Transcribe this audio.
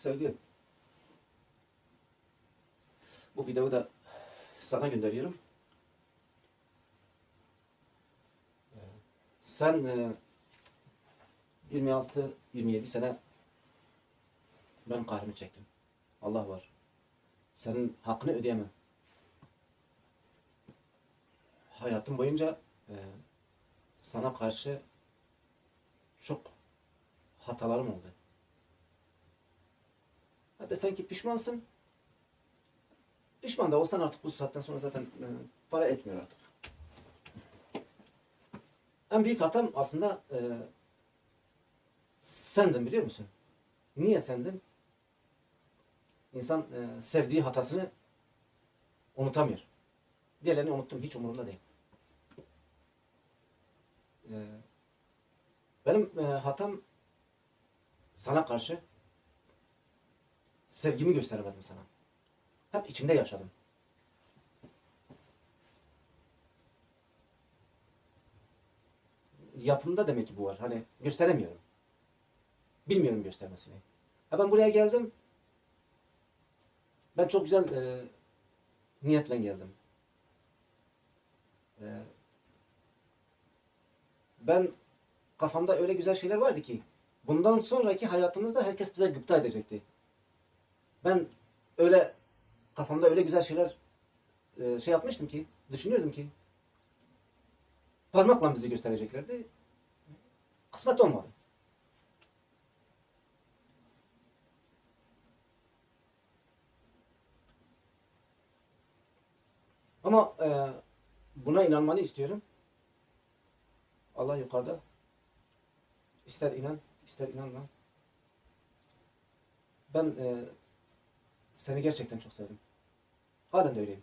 sevgi. Bu videoyu da sana gönderiyorum. Ee, Sen e, 26-27 sene ben kahrımı çektim. Allah var. Senin hakkını ödeyemem. Hayatım boyunca e, sana karşı çok hatalarım oldu. Hadi sen ki pişmansın. Pişman da olsan artık bu saatten sonra zaten e, para etmiyor artık. En büyük hatam aslında e, sendin biliyor musun? Niye sendin? İnsan e, sevdiği hatasını unutamıyor. Diğerlerini unuttum. Hiç umurumda değil. E, benim e, hatam sana karşı sevgimi gösteremedim sana. Hep içimde yaşadım. Yapımda demek ki bu var. Hani gösteremiyorum. Bilmiyorum göstermesini. Ha ben buraya geldim. Ben çok güzel e, niyetle geldim. E, ben kafamda öyle güzel şeyler vardı ki bundan sonraki hayatımızda herkes bize gıpta edecekti. Ben öyle kafamda öyle güzel şeyler e, şey yapmıştım ki düşünüyordum ki parmakla bizi göstereceklerdi. Kısmet olmadı. Ama e, buna inanmanı istiyorum. Allah yukarıda. İster inan, ister inanma. Ben e, seni gerçekten çok sevdim. Halen de öyleyim.